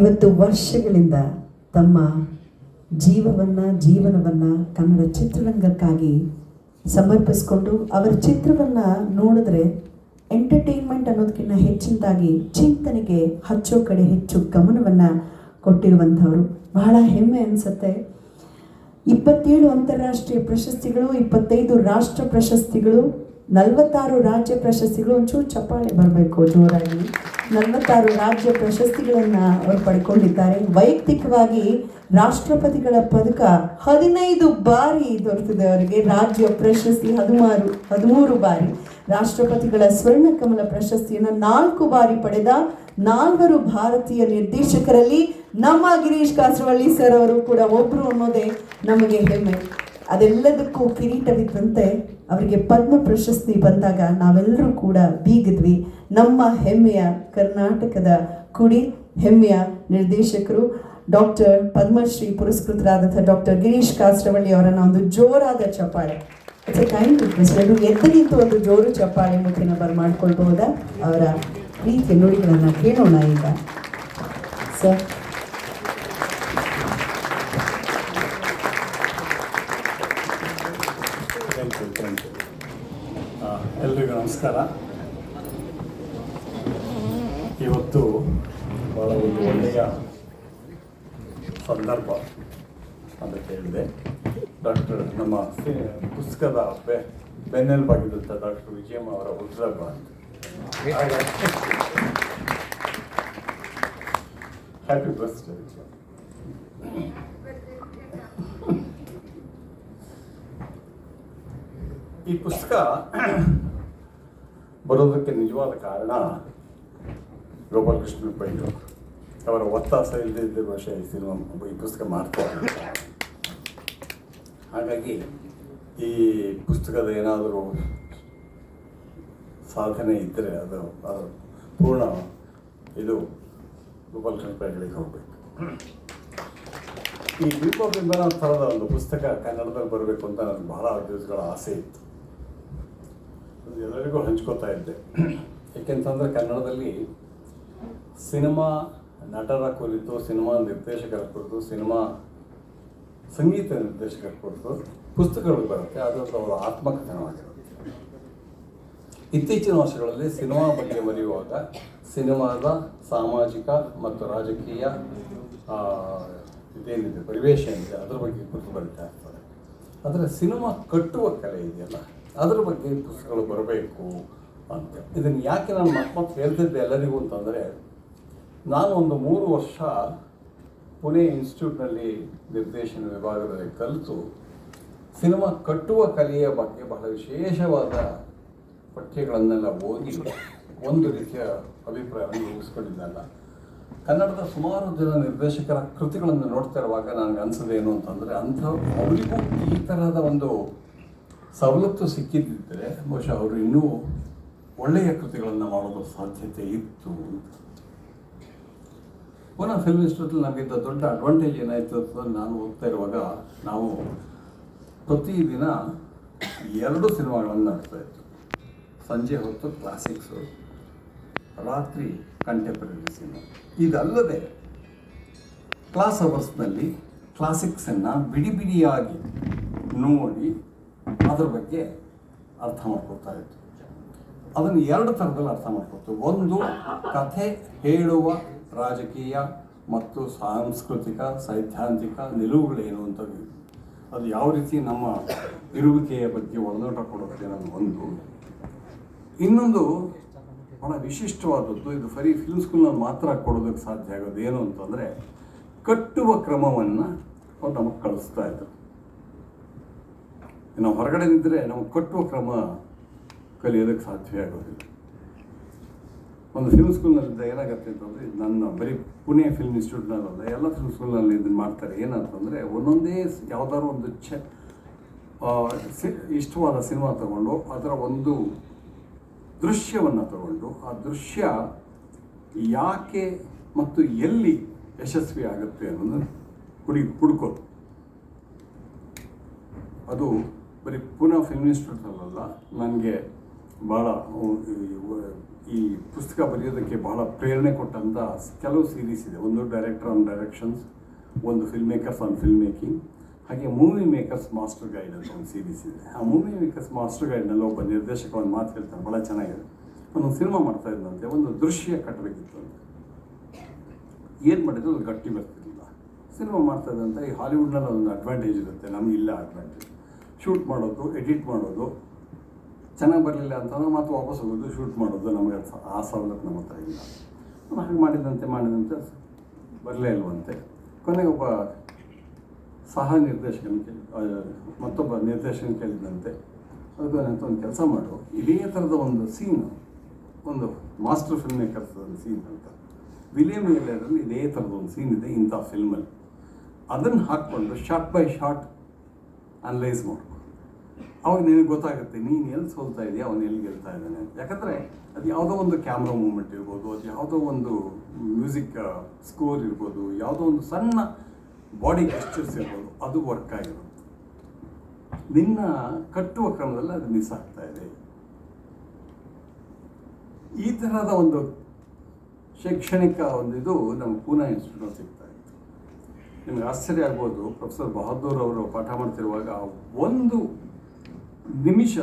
ಇವತ್ತು ವರ್ಷಗಳಿಂದ ತಮ್ಮ ಜೀವವನ್ನ, ಜೀವನವನ್ನ ಕನ್ನಡ ಚಿತ್ರರಂಗಕ್ಕಾಗಿ ಸಮರ್ಪಿಸ್ಕೊಂಡು ಅವರ ಚಿತ್ರವನ್ನ ನೋಡಿದ್ರೆ ಎಂಟರ್ಟೈನ್ಮೆಂಟ್ ಅನ್ನೋದಕ್ಕಿಂತ ಹೆಚ್ಚಿನದಾಗಿ ಚಿಂತನೆಗೆ ಹಚ್ಚೋ ಕಡೆ ಹೆಚ್ಚು ಗಮನವನ್ನ ಕೊಟ್ಟಿರುವಂಥವ್ರು. ಬಹಳ ಹೆಮ್ಮೆ ಅನಿಸುತ್ತೆ. ಇಪ್ಪತ್ತೇಳು ಅಂತಾರಾಷ್ಟ್ರೀಯ ಪ್ರಶಸ್ತಿಗಳು, ಇಪ್ಪತ್ತೈದು ರಾಷ್ಟ್ರ ಪ್ರಶಸ್ತಿಗಳು, ನಲವತ್ತಾರು ರಾಜ್ಯ ಪ್ರಶಸ್ತಿಗಳು ಒಂಚೂರು ಚಪ್ಪಾಳೆ ಬರಬೇಕು ಜೋರಾಗಿ. ನಲವತ್ತಾರು ರಾಜ್ಯ ಪ್ರಶಸ್ತಿಗಳನ್ನು ಅವರು ಪಡ್ಕೊಂಡಿದ್ದಾರೆ. ವೈಯಕ್ತಿಕವಾಗಿ ರಾಷ್ಟ್ರಪತಿಗಳ ಪದಕ ಹದಿನೈದು ಬಾರಿ ದೊರೆತಿದೆ ಅವರಿಗೆ. ರಾಜ್ಯ ಪ್ರಶಸ್ತಿ ಹದಿಮಾರು ಹದಿಮೂರು ಬಾರಿ. ರಾಷ್ಟ್ರಪತಿಗಳ ಸ್ವರ್ಣ ಕಮಲ ಪ್ರಶಸ್ತಿಯನ್ನು ನಾಲ್ಕು ಬಾರಿ ಪಡೆದ ನಾಲ್ವರು ಭಾರತೀಯ ನಿರ್ದೇಶಕರಲ್ಲಿ ನಮ್ಮ ಗಿರೀಶ್ ಕಾಸರವಳ್ಳಿ ಸರ್ ಅವರು ಕೂಡ ಒಬ್ಬರು ಅನ್ನೋದೇ ನಮಗೆ ಹೆಮ್ಮೆ. ಅದೆಲ್ಲದಕ್ಕೂ ಕಿರೀಟವಿದ್ದಂತೆ ಅವರಿಗೆ ಪದ್ಮ ಪ್ರಶಸ್ತಿ ಬಂದಾಗ ನಾವೆಲ್ಲರೂ ಕೂಡ ಬೀಗಿದ್ವಿ. ನಮ್ಮ ಹೆಮ್ಮೆಯ ಕರ್ನಾಟಕದ ಕುಡಿ ಹೆಮ್ಮೆಯ ನಿರ್ದೇಶಕರು ಡಾಕ್ಟರ್ ಪದ್ಮಶ್ರೀ ಪುರಸ್ಕೃತರಾದಂಥ ಡಾಕ್ಟರ್ ಗಿರೀಶ್ ಕಾಸ್ಟವಳ್ಳಿ ಅವರನ್ನು ಒಂದು ಜೋರಾದ ಚಪ್ಪಾಳೆ. ಇಟ್ಸ್ ಎ ಕೈಂಡ್ ರಿಕ್ವೆಸ್ಟ್ ಎದ್ದು ನಿಂತು ಒಂದು ಜೋರು ಚಪ್ಪಾಳೆ ಮುಖೇನ ಬರ್ಮಾಡ್ಕೊಳ್ಬಹುದಾ ಅವರ ಪ್ರೀತಿಯ ನುಡಿಗಳನ್ನು ಕೇಳೋಣ ಈಗ. ಸರ್ ನಮಸ್ಕಾರ. ಇವತ್ತು ಬಹಳ ಒಂದು ಒಳ್ಳೆಯ ಸಂದರ್ಭ ಅಂತ ಕೇಳಿದೆ ಡಾಕ್ಟರ್ ನಮ್ಮ ಪುಸ್ತಕದ ಬೆ ಬೆನ್ನೆಲುಬಾಗಿದ್ದಂಥ ಡಾಕ್ಟರ್ ವಿಜಯಮ್ಮ ಅವರ ಹುಟ್ಟುಹಬ್ಬ ಅಂತ ಹ್ಯಾಪಿ ಬರ್ತ್ಡೇ ವಿಜಯ ಈ ಪುಸ್ತಕ ಬರೋದಕ್ಕೆ ನಿಜವಾದ ಕಾರಣ ಗೋಪಾಲಕೃಷ್ಣ ಪೈರು ಅವರ ಒತ್ತಾಸ ಇಲ್ಲದೆ ಭಾಷೆ ಈ ಸಿನಿಮಾ ಈ ಪುಸ್ತಕ ಮಾಡ್ತಾರೆ ಹಾಗಾಗಿ ಈ ಪುಸ್ತಕದ ಏನಾದರೂ ಸಾಧನೆ ಇದ್ದರೆ ಅದು ಅದು ಪೂರ್ಣ ಇದು ಗೋಪಾಲಕೃಷ್ಣ ಪೈಗಳಿಗೆ ಹೋಗಬೇಕು. ಈ ದೀಪ ಬಿಂಬನ ಥರದ ಒಂದು ಪುಸ್ತಕ ಕನ್ನಡದಲ್ಲಿ ಬರಬೇಕು ಅಂತ ನನಗೆ ಬಹಳ ದಿವಸಗಳ ಆಸೆ ಇತ್ತು. ಎಲ್ಲರಿಗೂ ಹಂಚ್ಕೋತಾ ಇದ್ದೆ. ಏಕೆಂತಂದರೆ ಕನ್ನಡದಲ್ಲಿ ಸಿನಿಮಾ ನಟರ ಕುರಿತು, ಸಿನಿಮಾ ನಿರ್ದೇಶಕರ ಕುರಿತು, ಸಿನಿಮಾ ಸಂಗೀತ ನಿರ್ದೇಶಕರ ಕುರಿತು ಪುಸ್ತಕಗಳು ಬರುತ್ತೆ, ಅದು ಅವರ ಆತ್ಮಕಥನವಾಗಿರುತ್ತೆ. ಇತ್ತೀಚಿನ ವರ್ಷಗಳಲ್ಲಿ ಸಿನಿಮಾ ಬಗ್ಗೆ ಬರೆಯುವಾಗ ಸಿನಿಮಾದ ಸಾಮಾಜಿಕ ಮತ್ತು ರಾಜಕೀಯ ಇದೇನಿದೆ, ಪರಿವೇಶ ಏನಿದೆ, ಅದರ ಬಗ್ಗೆ ಕುರಿತು ಬರೀತಾ ಇರ್ತಾರೆ. ಆದರೆ ಸಿನಿಮಾ ಕಟ್ಟುವ ಕಲೆ ಇದೆಯಲ್ಲ? ಅದರ ಬಗ್ಗೆ ಪುಸ್ತಕಗಳು ಬರಬೇಕು ಅಂತ. ಇದನ್ನು ಯಾಕೆ ನಾನು ಮತ್ತೆ ಮತ್ತೆ ಹೇಳ್ತಿದ್ದೆ ಎಲ್ಲರಿಗೂ ಅಂತಂದರೆ, ನಾನು ಒಂದು ಮೂರು ವರ್ಷ ಪುಣೆ ಇನ್ಸ್ಟಿಟ್ಯೂಟ್ನಲ್ಲಿ ನಿರ್ದೇಶನ ವಿಭಾಗದಲ್ಲಿ ಕಲಿತು, ಸಿನಿಮಾ ಕಟ್ಟುವ ಕಲೆಯ ಬಗ್ಗೆ ಬಹಳ ವಿಶೇಷವಾದ ಪಠ್ಯಗಳನ್ನೆಲ್ಲ ಓದಿ ಒಂದು ರೀತಿಯ ಅಭಿಪ್ರಾಯವನ್ನು ರೂಪಿಸ್ಕೊಂಡಿದ್ದಲ್ಲ. ಕನ್ನಡದ ಸುಮಾರು ಜನ ನಿರ್ದೇಶಕರ ಕೃತಿಗಳನ್ನು ನೋಡ್ತಾ ಇರುವಾಗ ನನಗೆ ಅನ್ಸೋದೇನು ಅಂತಂದರೆ ಅಂಥ ಅವರಿಗೂ ಈ ಥರದ ಒಂದು ಸವಲತ್ತು ಸಿಕ್ಕಿದ್ದಿದ್ದರೆ ಬಹುಶಃ ಅವರು ಇನ್ನೂ ಒಳ್ಳೆಯ ಕೃತಿಗಳನ್ನು ಮಾಡೋದು ಸಾಧ್ಯತೆ ಇತ್ತು ಅಂತ. ಪುನಃ ಫಿಲ್ಮ್ ಇನ್ಸ್ಟಿಟ್ಯೂಟಲ್ಲಿ ನಮಗಿದ್ದ ದೊಡ್ಡ ಅಡ್ವಾಂಟೇಜ್ ಏನಾಯಿತು ಅಂತ ನಾನು ಓದ್ತಾ ಇರುವಾಗ ನಾವು ಪ್ರತಿದಿನ ಎರಡು ಸಿನಿಮಾಗಳನ್ನು ಆಡ್ತಾ ಇತ್ತು ಸಂಜೆ ಹೊತ್ತು ಕ್ಲಾಸಿಕ್ಸು ರಾತ್ರಿ ಕಂಟೆಂಪ್ರರಿ ಸಿನಿಮಾ ಇದಲ್ಲದೆ ಕ್ಲಾಸ್ ಅವರ್ಸ್ನಲ್ಲಿ ಕ್ಲಾಸಿಕ್ಸನ್ನು ಬಿಡಿ ಬಿಡಿಯಾಗಿ ನೋಡಿ ಅದ್ರ ಬಗ್ಗೆ ಅರ್ಥ ಮಾಡ್ಕೊಳ್ತಾ ಇತ್ತು ಅದನ್ನು ಎರಡು ಥರದಲ್ಲಿ ಅರ್ಥ ಮಾಡ್ಕೊಳ್ತು ಒಂದು ಕಥೆ ಹೇಳುವ ರಾಜಕೀಯ ಮತ್ತು ಸಾಂಸ್ಕೃತಿಕ, ಸೈದ್ಧಾಂತಿಕ ನಿಲುವುಗಳೇನು ಅಂತ ಅದು ಯಾವ ರೀತಿ ನಮ್ಮ ಇರುವಿಕೆಯ ಬಗ್ಗೆ ಒಳನೋಟ ಕೊಡುತ್ತೆ ಅನ್ನೋದು ಒಂದು. ಇನ್ನೊಂದು ಬಹಳ ವಿಶಿಷ್ಟವಾದದ್ದು, ಇದು ಫರಿ ಫಿಲ್ಮ್ ಸ್ಕೂಲ್ನಲ್ಲಿ ಮಾತ್ರ ಕೊಡೋದಕ್ಕೆ ಸಾಧ್ಯ ಆಗೋದು ಏನು ಅಂತಂದರೆ ಕಟ್ಟುವ ಕ್ರಮವನ್ನು ನಮಗೆ ಕಳಿಸ್ತಾ ಇದ್ರು. ನಾವು ಹೊರಗಡೆ ನಿಂತರೆ ನಮಗೆ ಕಟ್ಟುವ ಕ್ರಮ ಕಲಿಯೋದಕ್ಕೆ ಸಾಧ್ಯ ಆಗೋದಿಲ್ಲ. ಒಂದು ಫಿಲ್ಮ್ ಸ್ಕೂಲ್ನಲ್ಲಿದ್ದ ಏನಾಗುತ್ತೆ ಅಂತಂದರೆ ನನ್ನ ಬರೀ ಪುಣೆ ಫಿಲ್ಮ್ ಇನ್ಸ್ಟಿಟ್ಯೂಟ್ನಲ್ಲ ಎಲ್ಲ ಫಿಲ್ಮ್ ಸ್ಕೂಲ್ನಲ್ಲಿ ಇದನ್ನು ಮಾಡ್ತಾರೆ. ಏನಂತಂದರೆ ಒಂದೊಂದೇ ಯಾವುದಾದ್ರು ಒಂದು ಚ ಇಷ್ಟವಾದ ಸಿನಿಮಾ ತಗೊಂಡು, ಅದರ ಒಂದು ದೃಶ್ಯವನ್ನು ತಗೊಂಡು, ಆ ದೃಶ್ಯ ಯಾಕೆ ಮತ್ತು ಎಲ್ಲಿ ಯಶಸ್ವಿ ಆಗುತ್ತೆ ಅನ್ನೋದು ಕುಡಿ, ಹುಡುಕೋದು. ಅದು ಬರೀ ಪುನಃ ಫಿಲ್ಮ್ ಇನ್ಸ್ಟಿಟ್ಯೂಟಲ್ಲ ನನಗೆ ಭಾಳ ಈ ಪುಸ್ತಕ ಬರೆಯೋದಕ್ಕೆ ಬಹಳ ಪ್ರೇರಣೆ ಕೊಟ್ಟಂಥ ಕೆಲವು ಸೀರೀಸ್ ಇದೆ. ಒಂದು ಡೈರೆಕ್ಟರ್ ಆನ್ ಡೈರೆಕ್ಷನ್ಸ್ ಒಂದು film makers on film making ಹಾಗೆ ಮೂವಿ ಮೇಕರ್ಸ್ ಮಾಸ್ಟರ್ ಗೈಡ್ ಅಂತ ಒಂದು ಸೀರೀಸ್ ಇದೆ. ಆ ಮೂವಿ ಮೇಕರ್ಸ್ ಮಾಸ್ಟರ್ ಗೈಡ್ನಲ್ಲಿ ಒಬ್ಬ ನಿರ್ದೇಶಕ ಒಂದು ಮಾತು ಹೇಳ್ತಾನೆ ಭಾಳ ಚೆನ್ನಾಗಿದೆ. ಒಂದು ಸಿನಿಮಾ ಮಾಡ್ತಾ ಇದ್ದಂತೆ ಒಂದು ದೃಶ್ಯ ಕಟ್ಟಬೇಕಿತ್ತು ಅಂತ. ಏನು ಮಾಡಿದ್ರು, ಅದು ಗಟ್ಟಿ ಬರ್ತಿರಲಿಲ್ಲ. ಸಿನಿಮಾ ಮಾಡ್ತಾ ಇದ್ದಂತೆ ಈ ಹಾಲಿವುಡ್ನಲ್ಲಿ ಒಂದು ಅಡ್ವಾಂಟೇಜ್ ಇರುತ್ತೆ ನಮಗಿಲ್ಲ ಅಡ್ವಾಂಟೇಜ್ ಶೂಟ್ ಮಾಡೋದು, ಎಡಿಟ್ ಮಾಡೋದು, ಚೆನ್ನಾಗಿ ಬರಲಿಲ್ಲ ಅಂತಂದ್ರೆ ಮತ್ತೆ ವಾಪಸ್ ಹೋಗೋದು, ಶೂಟ್ ಮಾಡೋದು ನಮಗೆ ಆ ಸವಲತ್ತು ನಮ್ಮ ಹತ್ರ ಇಲ್ಲ. ಹಾಗೆ ಮಾಡಿದಂತೆ ಮಾಡಿದಂತೆ ಬರಲೇ ಇಲ್ವಂತೆ. ಕೊನೆಗೆ ಒಬ್ಬ ಸಹ ನಿರ್ದೇಶಕನ ಮತ್ತೊಬ್ಬ ನಿರ್ದೇಶನ ಕೇಳಿದಂತೆ ಅಂತ ಒಂದು ಕೆಲಸ ಮಾಡು. ಇದೇ ಥರದ ಒಂದು ಸೀನ್, ಒಂದು ಮಾಸ್ಟರ್ ಫಿಲ್ಮ್ ಮೇಕರ್ಸ್ ಸೀನ್ ಅಂತ. ವಿಲಿಯಂ ಏಲರಲ್ಲಿ ಇದೇ ಥರದ ಒಂದು ಸೀನ್ ಇದೆ ಇಂಥ ಫಿಲ್ಮಲ್ಲಿ. ಅದನ್ನು ಹಾಕ್ಕೊಂಡು ಶಾರ್ಟ್ ಬೈ ಶಾರ್ಟ್ ಅನಲೈಸ್ ಮಾಡ್ಕೊ. ಅವಾಗ ನಿನಗೆ ಗೊತ್ತಾಗುತ್ತೆ, ನೀನು ಎಲ್ಲಿ ಸೋಲ್ತಾ ಇದೆಯಾ, ಅವನು ಎಲ್ಲಿ ಗೆಲ್ತಾ ಇದ್ದಾನೆ ಯಾಕಂದರೆ ಅದು ಯಾವುದೋ ಒಂದು ಕ್ಯಾಮ್ರಾ ಮೂಮೆಂಟ್ ಇರ್ಬೋದು, ಅದು ಯಾವುದೋ ಒಂದು ಮ್ಯೂಸಿಕ್ ಸ್ಕೋರ್ ಇರ್ಬೋದು, ಯಾವುದೋ ಒಂದು ಸಣ್ಣ ಬಾಡಿ ಗೆಸ್ಟರ್ಸ್ ಇರ್ಬೋದು, ಅದು ವರ್ಕ್ ಆಗಿರುತ್ತೆ. ನಿನ್ನ ಕಟ್ಟುವ ಕ್ರಮದಲ್ಲಿ ಅದು ಮಿಸ್ ಆಗ್ತಾ ಇದೆ. ಈ ಥರದ ಒಂದು ಶೈಕ್ಷಣಿಕ ಒಂದು ಇದು ನಮ್ಮ ಪೂನಾ ಇನ್ಸ್ಟಿಟ್ಯೂಟ್ ಸಿಗ್ತಾ ಇತ್ತು. ನಿಮಗೆ ಆಶ್ಚರ್ಯ ಆಗ್ಬೋದು, ಪ್ರೊಫೆಸರ್ ಬಹದ್ದೂರ್ ಅವರು ಪಾಠ ಮಾಡ್ತಿರುವಾಗ ಒಂದು ನಿಮಿಷ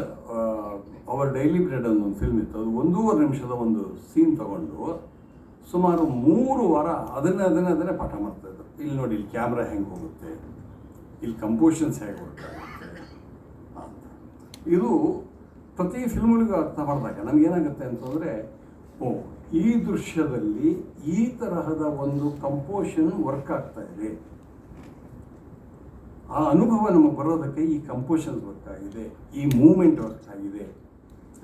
ಅವರ್ ಡೈಲಿ ಬ್ರೆಡ್ ಅನ್ನೋ ಒಂದು ಫಿಲ್ಮ್ ಇತ್ತು. ಅದು ಒಂದೂವರೆ ನಿಮಿಷದ ಒಂದು ಸೀನ್ ತಗೊಂಡು ಸುಮಾರು ಮೂರು ವಾರ ಅದನ್ನೇ ಅದನ್ನೇ ಅದನ್ನೇ ಪಾಠ ಮಾಡ್ತಾ ಇದ್ರು. ಇಲ್ಲಿ ನೋಡಿ, ಇಲ್ಲಿ ಕ್ಯಾಮ್ರಾ ಹೆಂಗೆ ಹೋಗುತ್ತೆ, ಇಲ್ಲಿ ಕಂಪೋಷನ್ಸ್ ಹೇಗೆ ಹೋಗುತ್ತೆ ಇದು ಪ್ರತಿ ಫಿಲ್ಮ್ಗಳಿಗೂ ಅರ್ಥ ಮಾಡಿದಾಗ ನಮಗೇನಾಗುತ್ತೆ ಅಂತಂದರೆ ಓ, ಈ ದೃಶ್ಯದಲ್ಲಿ ಈ ತರಹದ ಒಂದು ಕಂಪೋಷನ್ ವರ್ಕ್ ಆಗ್ತಾ ಇದೆ. ಆ ಅನುಭವ ನಮಗೆ ಬರೋದಕ್ಕೆ ಈ ಕಂಪೋಷನ್ಸ್ ವರ್ಕ್ ಆಗಿದೆ, ಈ ಮೂಮೆಂಟ್ ವರ್ಕ್ ಆಗಿದೆ,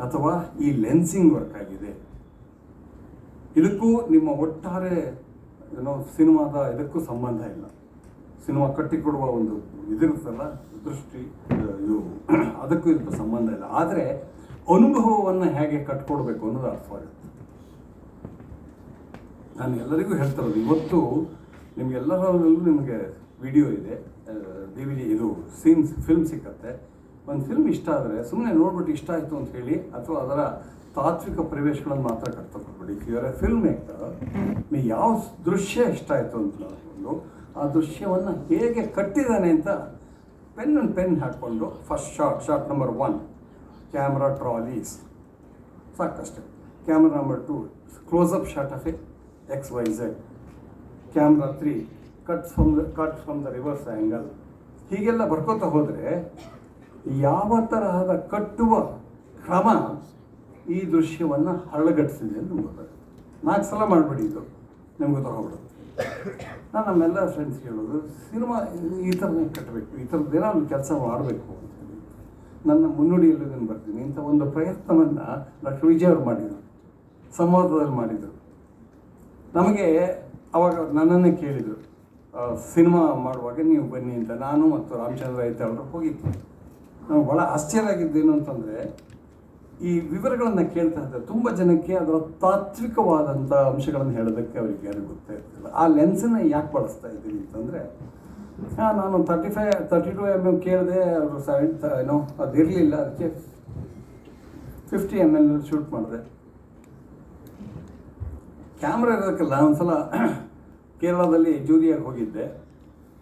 ಅಥವಾ ಈ ಲೆನ್ಸಿಂಗ್ ವರ್ಕ್ ಆಗಿದೆ. ಇದಕ್ಕೂ ನಿಮ್ಮ ಒಟ್ಟಾರೆ ಏನೋ ಸಿನಿಮಾದ ಇದಕ್ಕೂ ಸಂಬಂಧ ಇಲ್ಲ. ಸಿನಿಮಾ ಕಟ್ಟಿಕೊಡುವ ಒಂದು ಇದಿರುತ್ತಲ್ಲ, ದೃಷ್ಟಿ, ಇದು, ಅದಕ್ಕೂ ಇದಕ್ಕೂ ಸಂಬಂಧ ಇಲ್ಲ. ಆದರೆ ಅನುಭವವನ್ನು ಹೇಗೆ ಕಟ್ಕೊಡ್ಬೇಕು ಅನ್ನೋದು ಅರ್ಥವಾಗುತ್ತೆ ನಾನು ಎಲ್ಲರಿಗೂ ಹೇಳ್ತಿರೋದು ಇವತ್ತು ನಿಮಗೆಲ್ಲರಲ್ಲೂ ನಿಮಗೆ ವಿಡಿಯೋ ಇದೆ ಡಿ ವಿ ಡಿ ಇದು ಸೀನ್ಸ್ ಫಿಲ್ಮ್ ಸಿಕ್ಕತ್ತೆ. ಒಂದು ಫಿಲ್ಮ್ ಇಷ್ಟ ಆದರೆ ಸುಮ್ಮನೆ ನೋಡ್ಬಿಟ್ಟು ಇಷ್ಟ ಆಯಿತು ಅಂತ ಹೇಳಿ ಅಥವಾ ಅದರ ತಾತ್ವಿಕ ಪ್ರವೇಶಗಳನ್ನು ಮಾತ್ರ ಕಟ್ತಕೊಳ್ಬೇಡಿ ಇಫ್ ಎ ಫಿಲ್ಮ್ ಮೇಕರ್ ನೀವು ಯಾವ ದೃಶ್ಯ ಇಷ್ಟ ಆಯಿತು ಅಂತ ನೋಡಿಕೊಂಡು ಆ ದೃಶ್ಯವನ್ನು ಹೇಗೆ ಕಟ್ಟಿದ್ದಾನೆ ಅಂತ ಪೆನ್ ಒಂದು ಪೆನ್ ಹಾಕ್ಕೊಂಡು first shot shot number one camera trolleys ಸಾಕಷ್ಟೇ. Camera number two close up shot of a X Y Z camera three cut from cut from the reverse angle ಹೀಗೆಲ್ಲ ಬರ್ಕೋತಾ ಹೋದರೆ ಯಾವ ತರಹದ ಕಟ್ಟುವ ಕ್ರಮ ಈ ದೃಶ್ಯವನ್ನು ಹರಳುಗಟ್ಟಿಸಿದೆ ಅಂತ ಗೊತ್ತಾಗುತ್ತೆ. ನಾಲ್ಕು ಸಲ ಮಾಡಬೇಡಿ ಇದು. ನಿಮ್ಗೆ ತಗೊಬಿಡೋದು ನಾನು ನಮ್ಮೆಲ್ಲ ಫ್ರೆಂಡ್ಸ್ ಹೇಳೋದು ಸಿನಿಮಾ ಈ ಥರನೇ ಕಟ್ಟಬೇಕು, ಈ ಥರದ್ದು ಏನೋ ಒಂದು ಕೆಲಸ ಮಾಡಬೇಕು ಅಂತ ನನ್ನ ಮುನ್ನುಡಿಯಲ್ಲಿ ನಾನು ಬರ್ತೀನಿ. ಇಂಥ ಒಂದು ಪ್ರಯತ್ನವನ್ನು ಡಾಕ್ಟರ್ ವಿಜಯ್ ಅವರು ಮಾಡಿದರು. ಸಂವಾದದಲ್ಲಿ ಮಾಡಿದರು. ನಮಗೆ ಅವಾಗ ನನ್ನನ್ನು ಕೇಳಿದರು. ಸಿನಿಮಾ ಮಾಡುವಾಗ ನೀವು ಬನ್ನಿ ಅಂತ ನಾನು ಮತ್ತು ರಾಮಚಂದ್ರ ಐತಾಳರು ಹೋಗಿದ್ದೆ ನಾವು ಭಾಳ ಆಶ್ಚರ್ಯ ಆಗಿದ್ದೇನು ಅಂತಂದರೆ, ಈ ವಿವರಗಳನ್ನು ಕೇಳ್ತಾ ಇದ್ದಾರೆ ತುಂಬ ಜನಕ್ಕೆ ಅದರ ತಾತ್ವಿಕವಾದಂಥ ಅಂಶಗಳನ್ನು ಹೇಳೋದಕ್ಕೆ ಅವರಿಗೆ ಯಾರಿಗೂ ಗೊತ್ತೇ ಇರ್ತಿಲ್ಲ. ಆ ಲೆನ್ಸನ್ನ ಯಾಕೆ ಬಳಸ್ತಾ ಇದ್ದೀನಿ ಅಂತಂದರೆ ನಾನು thirty five thirty two M M ಕೇಳಿದೆ, ಅವರು ಸೆವೆನ್ ಏನೋ, ಅದು ಇರಲಿಲ್ಲ ಅದಕ್ಕೆ ಫಿಫ್ಟಿ ಎಂ ಎಲ್ ಶೂಟ್ ಮಾಡಿದೆ. ಕ್ಯಾಮ್ರಾ ಇರೋದಕ್ಕೆಲ್ಲ ಒಂದ್ಸಲ ಕೇರಳದಲ್ಲಿ ಜೂರಿಯಾಗಿ ಹೋಗಿದ್ದೆ.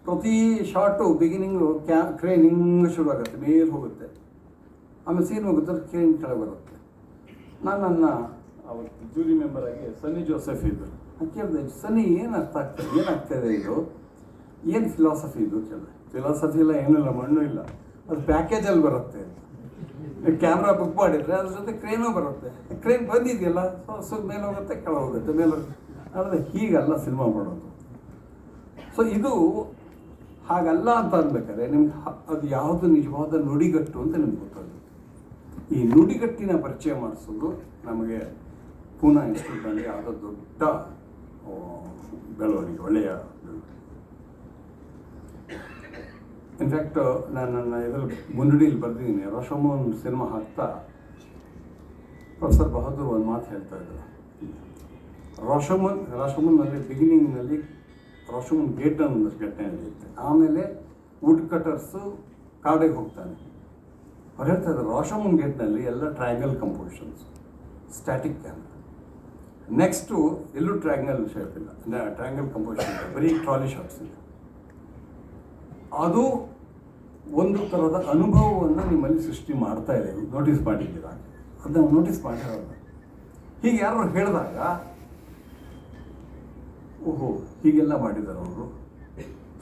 ಪ್ರತಿ ಶಾರ್ಟು ಬಿಗಿನಿಂಗು ಕ್ಯಾ ಕ್ರೇನ್ ಹಿಂಗೆ ಶುರು ಆಗುತ್ತೆ ಮೇಲೆ ಹೋಗುತ್ತೆ. ಆಮೇಲೆ ಸೀನ್ ಹೋಗುತ್ತೆ ಕ್ರೇನ್ ಕೆಳಗೆ ಬರುತ್ತೆ. ನಾನು ನನ್ನ ಅವತ್ತು ಜೂರಿ ಮೆಂಬರ್ ಆಗಿ ಸನ್ನಿ ಜೋಸೆಫ್ ಇದ್ದರು ನಾನು ಕೇಳಿದೆ ಸನ್ನಿ ಏನು ಅರ್ಥ ಆಗ್ತದೆ ಏನಾಗ್ತದೆ ಇದು ಏನು ಫಿಲಾಸಫಿ ಇದು ಕೇಳಿದೆ? ಫಿಲಾಸಫಿ ಇಲ್ಲ ಏನೂ ಇಲ್ಲ ಮಣ್ಣು ಇಲ್ಲ. ಅದು ಪ್ಯಾಕೇಜಲ್ಲಿ ಬರುತ್ತೆ. ಕ್ಯಾಮ್ರಾ ಬುಕ್ ಮಾಡಿದರೆ ಅದ್ರ ಜೊತೆ ಕ್ರೇನೂ ಬರುತ್ತೆ. ಕ್ರೇನ್ ಬಂದಿದೆಯಲ್ಲ ಸೊ ಮೇಲೆ ಹೋಗುತ್ತೆ ಕೆಳ ಹೋಗುತ್ತೆ ಮೇಲೆ ಆದರೆ ಹೀಗಲ್ಲ ಸಿನಿಮಾ ಮಾಡೋದು. ಸೊ ಇದು ಹಾಗಲ್ಲ ಅಂತ ಅನ್ಬೇಕಾದ್ರೆ ನಿಮ್ಗೆ ಅದು ಯಾವುದು ನಿಜವಾದ ನುಡಿಗಟ್ಟು ಅಂತ ನಿಮ್ಗೆ ಗೊತ್ತಾಗುತ್ತೆ. ಈ ನುಡಿಗಟ್ಟಿನ ಪರಿಚಯ ಮಾಡಿಸೋದು ನಮಗೆ ಪೂನಾ ಇನ್ಸ್ಟಿಟ್ಯೂಟ್ನಲ್ಲಿ ಆದ ದೊಡ್ಡ ಬೆಳವಣಿಗೆ, ಒಳ್ಳೆಯ ಇನ್ಫ್ಯಾಕ್ಟ್ ನಾನು ನನ್ನ ಇದರಲ್ಲಿ ಮುನ್ನುಡಿಯಲ್ಲಿ ಬರೆದಿದ್ದೀನಿ. ರಶಮೋನ್ ಸಿನಿಮಾ ಹಾಕ್ತಾ ಪ್ರೊಫೆಸರ್ ಬಹದ್ದೂರ್ ಒಂದು ಮಾತು ಹೇಳ್ತಾ ಇದ್ರು ರಾಶಮನ್ ಅಂದರೆ ಬಿಗಿನಿಂಗ್ನಲ್ಲಿ ರಾಶಮನ್ ಗೇಟ್ ಅನ್ನೋ ಘಟನೆ ನಡೆಯುತ್ತೆ ಆಮೇಲೆ ವುಡ್ ಕಟರ್ಸು ಕಾಡಿಗೆ ಹೋಗ್ತಾನೆ. ಅವ್ರು ಹೇಳ್ತಾ ಇದ್ದಾರೆ ಗೇಟ್ನಲ್ಲಿ ಎಲ್ಲ triangle compositions, static camera next ಎಲ್ಲೂ ಟ್ರ್ಯಾಂಗಲ್ ಶೇಪ್ ಇಲ್ಲ ಟ್ರ್ಯಾಂಗಲ್ ಕಂಪೋಸಿಷನ್ ಬರೀ ಟ್ರಾಲಿ ಶಾಟ್ಸ್ ಇದೆ. ಅದು ಒಂದು ಥರದ ಅನುಭವವನ್ನು ನಿಮ್ಮಲ್ಲಿ ಸೃಷ್ಟಿ ಮಾಡ್ತಾ ಇದೆ. ನೋಟಿಸ್ ಮಾಡಿದ್ದೀರಾ ಅದನ್ನು ನೋಟಿಸ್ ಮಾಡಿರೋದು ಹೀಗೆ ಯಾರು ಹೇಳಿದಾಗ ಓಹೋ, ಹೀಗೆಲ್ಲ ಮಾಡಿದ್ದಾರೆ ಅವರು.